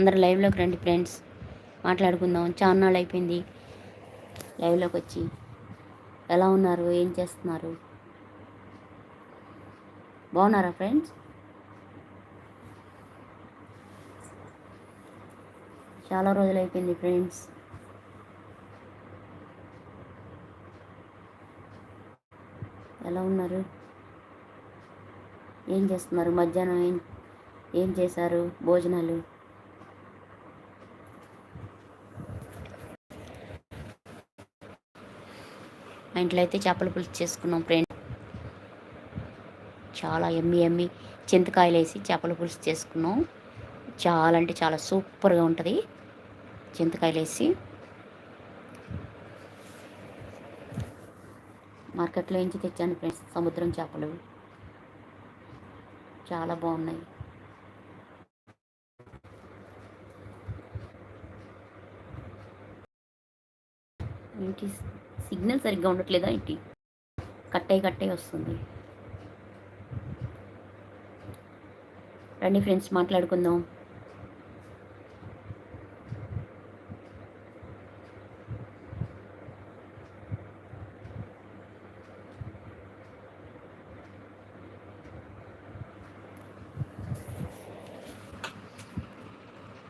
అందరు లైవ్లోకి రండి ఫ్రెండ్స్. మాట్లాడుకుందాం. చాన్నాళ్ళు అయిపోయింది లైవ్లోకి వచ్చి. ఎలా ఉన్నారు? ఏం చేస్తున్నారు? బాగున్నారా ఫ్రెండ్స్? చాలా రోజులు అయిపోయింది ఫ్రెండ్స్. ఎలా ఉన్నారు? ఏం చేస్తున్నారు? మధ్యాహ్నం ఏం ఏం చేశారు? భోజనాలు? మా ఇంట్లో అయితే చేపల పులుసు చేసుకున్నాం ఫ్రెండ్. చాలా ఎమ్మి ఎమ్మి చింతకాయలు వేసి చేపల పులుసు చేసుకున్నాం. చాలా అంటే చాలా సూపర్గా ఉంటుంది. చింతకాయలు వేసి మార్కెట్లో నుంచి తెచ్చాను ఫ్రెండ్స్ సముద్రం చేపలు. చాలా బాగున్నాయి. ఏంటి సిగ్నల్ సరిగ్గా ఉండట్లేదా ఏంటి? కట్టయి కట్టే వస్తుంది. రండి ఫ్రెండ్స్ మాట్లాడుకుందాం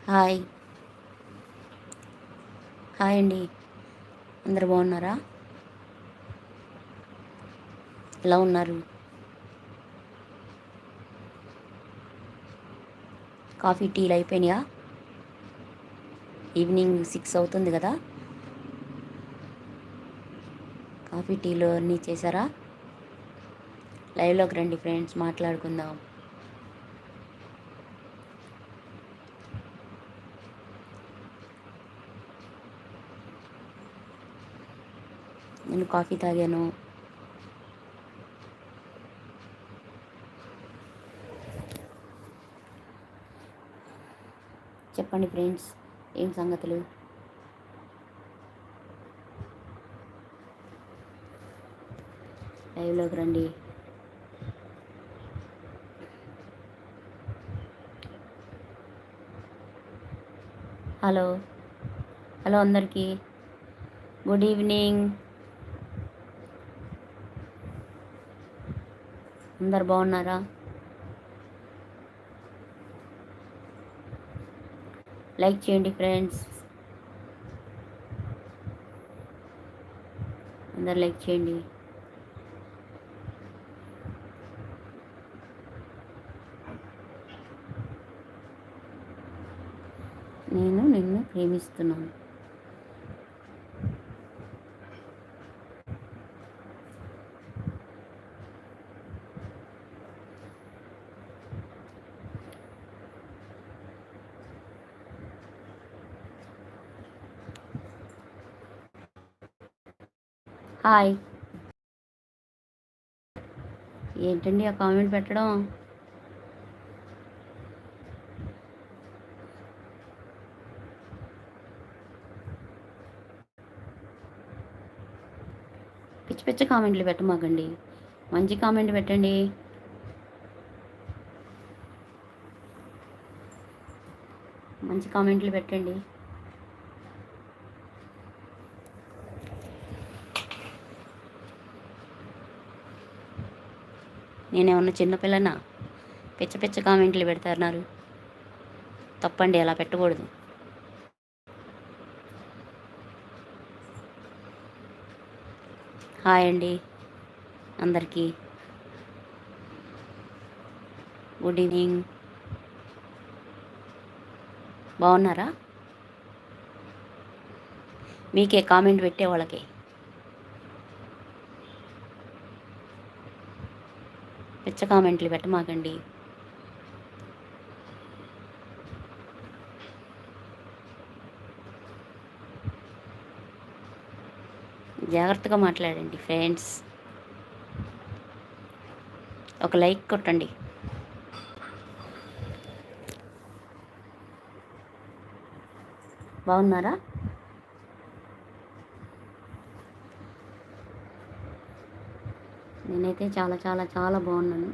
హాయ్ హాయ్ అండి అందరు బాగున్నారా ఎలా ఉన్నారు. కాఫీ టీలు అయిపోయినాయా? ఈవినింగ్ సిక్స్ అవుతుంది కదా? కాఫీ టీలు అన్నీ చేశారా? లైవ్లోకి రండి ఫ్రెండ్స్ మాట్లాడుకుందాం. నేను కాఫీ తాగాను. చెప్పండి ఫ్రెండ్స్ ఏం సంగతులు? లైవ్లోకి రండి. హలో హలో అందరికీ. Good evening. అందరు బాగున్నారా? లైక్ చేయండి ఫ్రెండ్స్. అందరు లైక్ చేయండి. నేను నిన్ను ప్రేమిస్తున్నాను. హాయ్. ఏంటండి ఆ కామెంట్ పెట్టడం? పిచ్చి పిచ్చి కామెంట్లు పెట్టమాకండి. మంచి కామెంట్ పెట్టండి. మంచి కామెంట్లు పెట్టండి. నేనేమన్నా చిన్నపిల్లనా? పిచ్చ పిచ్చ కామెంట్లు పెడతారు తప్పండి అలా పెట్టకూడదు. హాయ్ అండి అందరికీ. Good evening. బాగున్నారా? మీకే కామెంట్ పెట్టే వాళ్ళకి. పిచ్చ కామెంట్లు పెట్టమాకండి. జాగ్రత్తగా మాట్లాడండి ఫ్రెండ్స్. ఒక లైక్ కొట్టండి. బాగున్నారా? నేనైతే చాలా చాలా చాలా బాగున్నాను.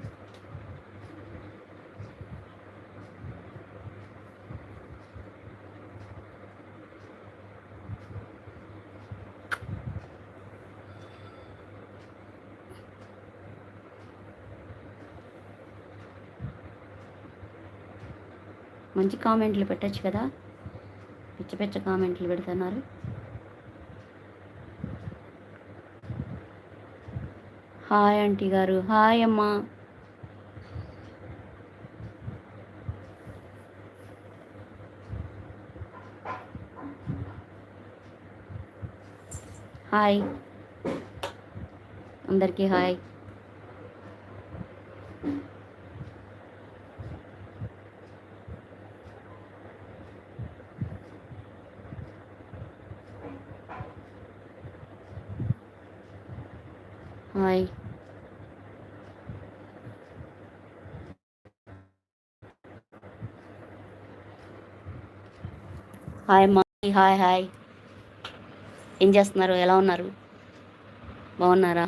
మంచి కామెంట్లు పెట్టచ్చు కదా? పిచ్చ పిచ్చ కామెంట్లు పెడుతున్నారు. హాయ్ ఆంటీ గారు. హాయ్ అమ్మా. హాయ్. అందరికీ హాయ్ హాయ్ హాయ్ అమ్మా. Hi hi. ఏం చేస్తున్నారు? ఎలా ఉన్నారు? బాగున్నారా?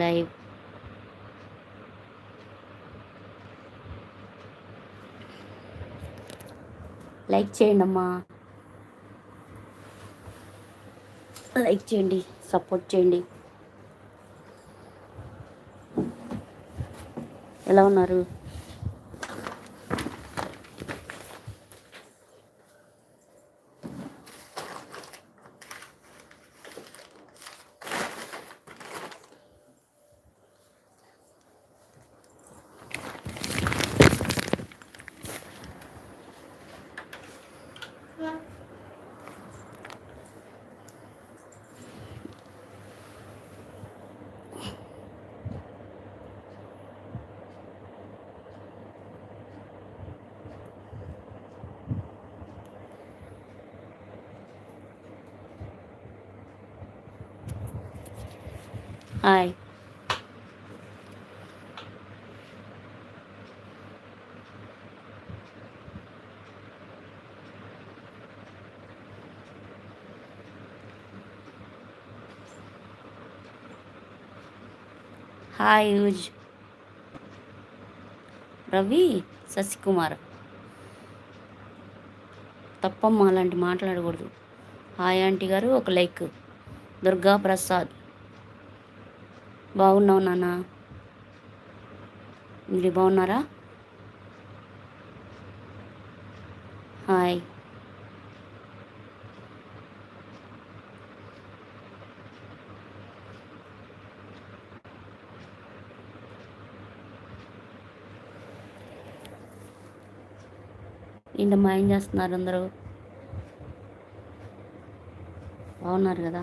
లైవ్. లైక్ చేయండి అమ్మా. లైక్ చేయండి. సపోర్ట్ చేయండి. ఎలా ఉన్నారు? హాయ్ హాయ్ యూజ్ రవి శశికుమార్ తప్పమ్మ అలాంటి మాట్లాడకూడదు. హాయ్ ఆంటీ గారు ఒక లైక్ దుర్గా ప్రసాద్ బాగున్నావు నాన్న. మీరు బాగున్నారా? హాయ్. ఏంటమ్మా ఏం చేస్తున్నారు అందరూ? బాగున్నారు కదా?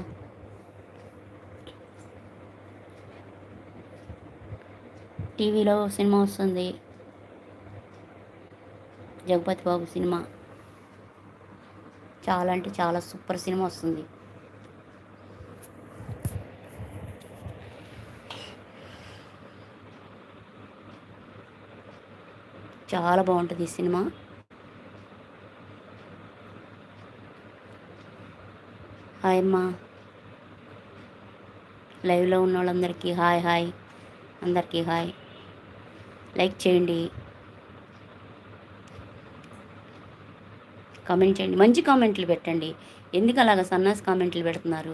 టీవీలో సినిమా వస్తుంది. జగపతి బాబు సినిమా. చాలా అంటే చాలా సూపర్ సినిమా వస్తుంది. చాలా బాగుంటుంది ఈ సినిమా. హాయ్ అమ్మా. లైవ్లో ఉన్న వాళ్ళందరికీ హాయ్ హాయ్. అందరికీ హాయ్. లైక్ చేయండి. కామెంట్ చేయండి. మంచి కామెంట్లు పెట్టండి. ఎందుకు అలాగ సన్నాస్ కామెంట్లు పెడుతున్నారు?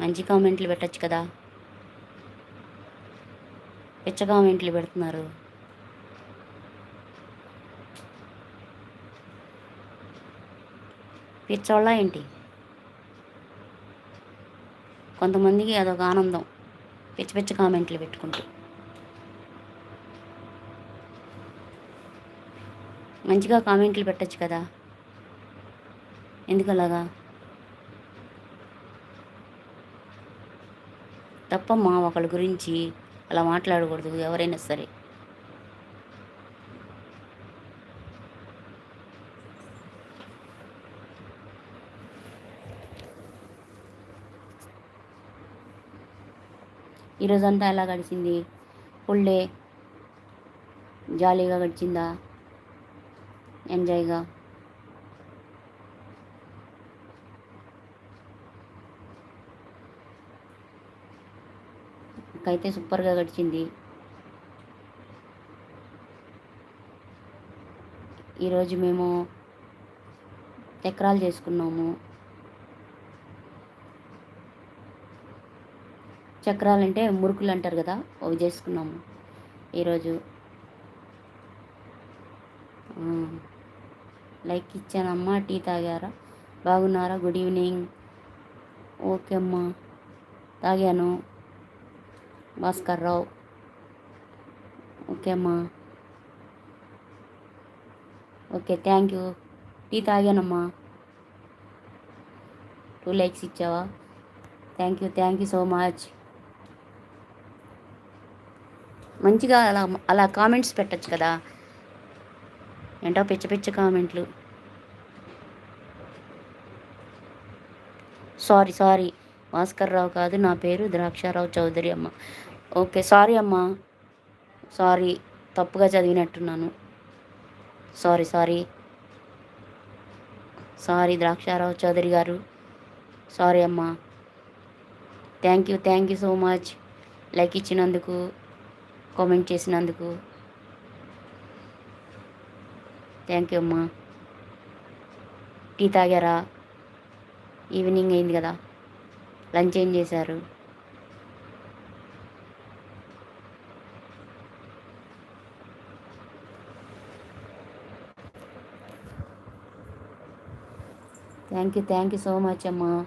మంచి కామెంట్లు పెట్టచ్చు కదా. పిచ్చ కామెంట్లు పెడుతున్నారు. పిచ్చోళ్ళ ఏంటి? కొంతమందికి అదొక ఆనందం. పిచ్చి పిచ్చి కామెంట్లు పెట్టుకుంటూ. మంచిగా కామెంట్లు పెట్టచ్చు కదా? ఎందుకు అలాగా తప్పమ్మా ఒకళ్ళ గురించి అలా మాట్లాడకూడదు ఎవరైనా సరే. ఈరోజంతా ఎలా గడిచింది? ఫుల్ డే జాలీగా గడిచిందా? ఎంజాయ్గా. అయితే సూపర్గా గడిచింది. ఈరోజు మేము చక్రాలు చేసుకున్నాము. చక్రాలు అంటే మురుకులు అంటారు కదా అవి చేసుకున్నాము ఈరోజు. లైక్ ఇచ్చానమ్మా టీ తాగారా? బాగున్నారా? Good evening. ఓకే అమ్మా. తాగాను. భాస్కర్ రావు ఓకే అమ్మా. Okay thank you. టీ తాగానమ్మా. టూ లైక్స్ ఇచ్చావా? Thank you thank you so much. మంచిగా అలా అలా కామెంట్స్ పెట్టచ్చు కదా. ఏంటో పిచ్చ పిచ్చ కామెంట్లు. Sorry sorry. భాస్కర్ రావు కాదు నా పేరు ద్రాక్షారావు చౌదరి అమ్మ. ఓకే సారీ అమ్మా. సారీ తప్పుగా చదివినట్టున్నాను. Sorry sorry. Sorry Draksharao Chowdary గారు. సారీ అమ్మా. Thank you thank you so much. Like ఇచ్చినందుకు కామెంట్ చేసినందుకు. థ్యాంక్ యూ అమ్మా. టీ తాగారా? ఈవినింగ్ అయింది కదా. లంచ్ ఏం చేశారు? Thank you thank you so much అమ్మా.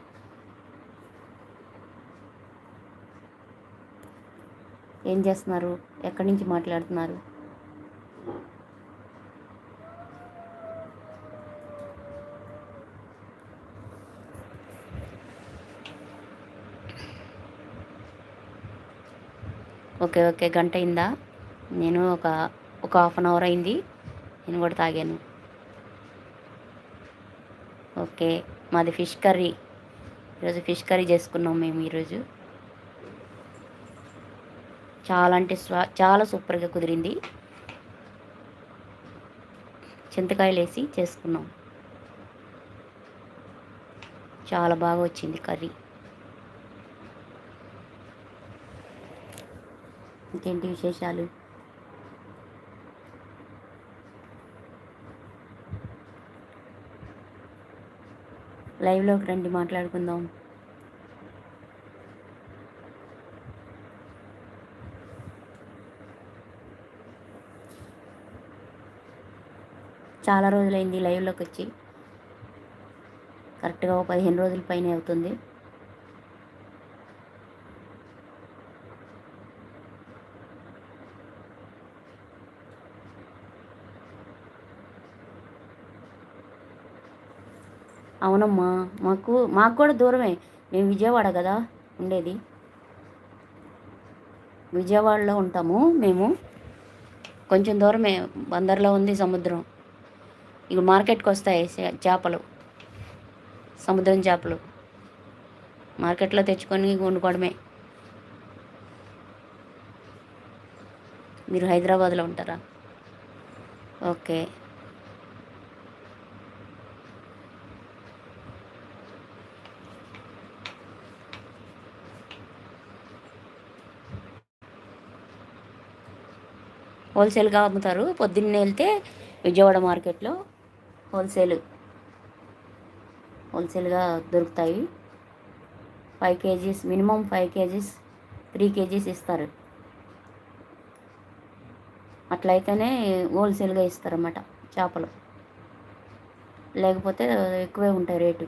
ఏం చేస్తున్నారు? ఎక్కడి నుంచి మాట్లాడుతున్నారు? ఓకే ఓకే గంట అయిందా? నేను ఒక ఒక హాఫ్ అన్ అవర్ అయింది. నేను కూడా తాగాను. ఓకే మాది ఫిష్ కర్రీ. ఈరోజు ఫిష్ కర్రీ చేసుకున్నాం మేము ఈరోజు. చాలా అంటే స్వా చాలా సూపర్గా కుదిరింది. చింతకాయలు వేసి చేసుకున్నాం. చాలా బాగా వచ్చింది కర్రీ. ఇంకేంటి విశేషాలు? లైవ్లోకి రండి మాట్లాడుకుందాం. చాలా రోజులైంది లైవ్లోకి వచ్చి. కరెక్ట్గా ఒక పదిహేను రోజుల పైన అవుతుంది. అవునమ్మా మాకు మాకు కూడా దూరమే. మేము విజయవాడ కదా ఉండేది. విజయవాడలో ఉంటాము. మేము కొంచెం దూరమే. బందర్లో ఉంది సముద్రం. ఇక మార్కెట్కి వస్తాయి చేపలు. సముద్రం చేపలు. మార్కెట్లో తెచ్చుకొని వండుకోవడమే మీరు హైదరాబాద్లో ఉంటారా? ఓకే. హోల్సేల్గా అమ్ముతారు. పొద్దున్నే వెళ్తే విజయవాడ మార్కెట్లో హోల్సేల్ హోల్సేల్గా దొరుకుతాయి. Five kgs minimum five kgs three kgs ఇస్తారు. అట్లయితేనే హోల్సేల్గా ఇస్తారన్నమాట చేపలు. లేకపోతే ఎక్కువే ఉంటాయి రేటు.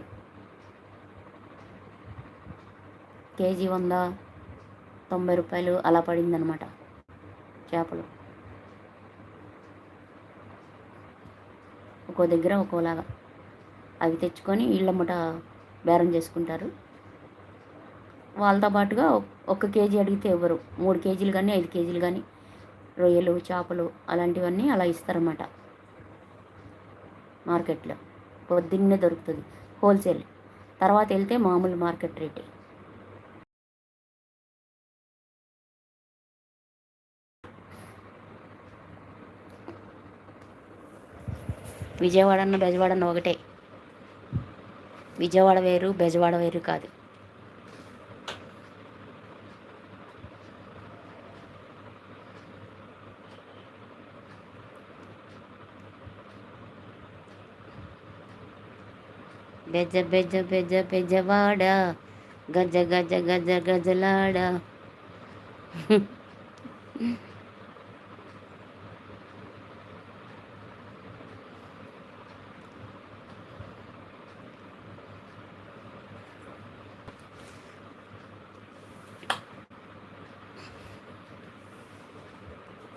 కేజీ వంద తొంభై రూపాయలు అలా పడిందనమాట చేపలు. ఒక్కో దగ్గర ఒక్కోలాగా. అవి తెచ్చుకొని ఇళ్ళమ్మట బేరం చేసుకుంటారు. వాళ్ళతో పాటుగా ఒక కేజీ అడిగితే ఇవ్వరు మూడు కేజీలు కానీ ఐదు కేజీలు కానీ రొయ్యలు చేపలు అలాంటివన్నీ అలా ఇస్తారన్నమాట. మార్కెట్లో. పొద్దున్నే దొరుకుతుంది. హోల్సేల్. తర్వాత వెళ్తే మామూలు మార్కెట్ రేటే. విజయవాడను బెజవాడను ఒకటే. విజయవాడ వేరు బెజవాడ వేరు కాదు. బెజ బెజ బెజ బెజవాడ గజ గజ గజ గజలాడ.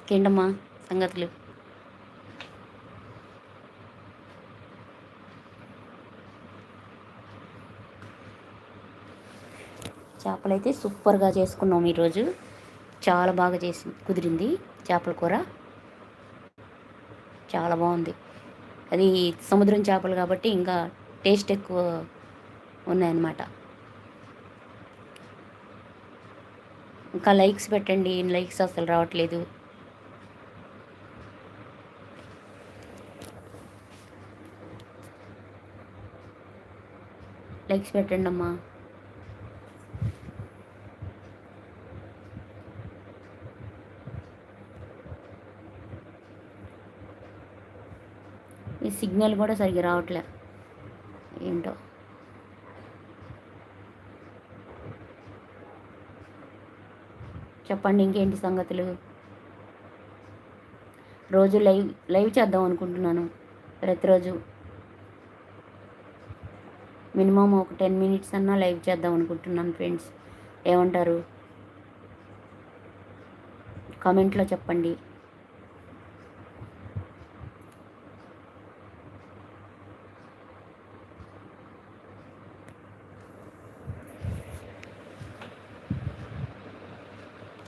ఇంకేంటమ్మా సంగతులు? చేపలైతే సూపర్గా చేసుకున్నాం ఈరోజు. చాలా బాగా చేసి కుదిరింది చేపల కూర. చాలా బాగుంది. అది సముద్రం చేపలు కాబట్టి ఇంకా టేస్ట్ ఎక్కువ ఉన్నాయన్నమాట. ఇంకా లైక్స్ పెట్టండి. లైక్స్ అసలు రావట్లేదు. లైక్స్ పెట్టండి అమ్మా. ఈ సిగ్నల్ కూడా సరిగ్గా రావట్లే. ఏంటో? చెప్పండి ఇంకేంటి సంగతులు? రోజు లైవ్ లైవ్ చేద్దాం అనుకుంటున్నాను. ప్రతిరోజు. మినిమం ఒక టెన్ మినిట్స్ అన్నా లైవ్ చేద్దాం అనుకుంటున్నాను ఫ్రెండ్స్. ఏమంటారు? కామెంట్లో చెప్పండి.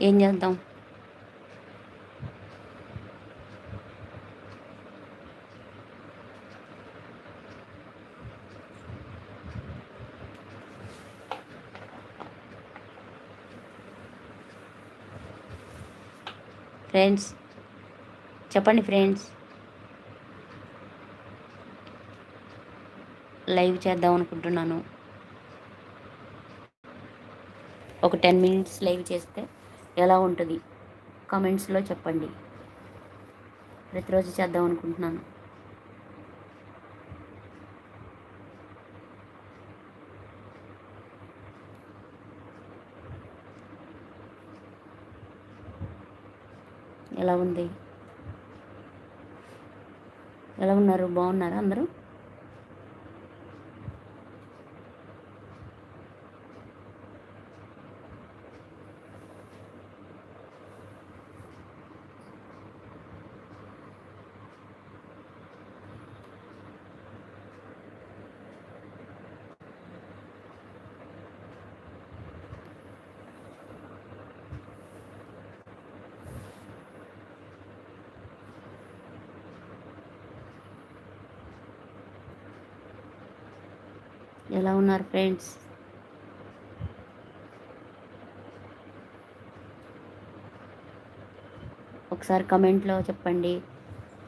ఏం చేద్దాం? ఫ్రెండ్స్. చెప్పండి ఫ్రెండ్స్. లైవ్ చేద్దాం అనుకుంటున్నాను. ఒక టెన్ మినిట్స్ లైవ్ చేస్తే ఎలా ఉంటుంది? కామెంట్స్లో చెప్పండి. ప్రతిరోజు చేద్దాం అనుకుంటున్నాను. ఎలా ఉంది? ఎలా ఉన్నారు? బాగున్నారా అందరూ? ఎలా ఉన్నారు ఫ్రెండ్స్? ఒకసారి కమెంట్లో చెప్పండి.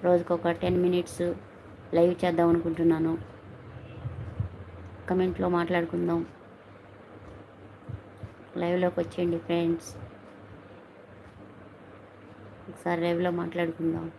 రోజుకు ఒక టెన్ మినిట్స్ లైవ్ చేద్దాం అనుకుంటున్నాను. కమెంట్లో మాట్లాడుకుందాం. లైవ్లోకి వచ్చేయండి ఫ్రెండ్స్. ఒకసారి లైవ్లో మాట్లాడుకుందాం.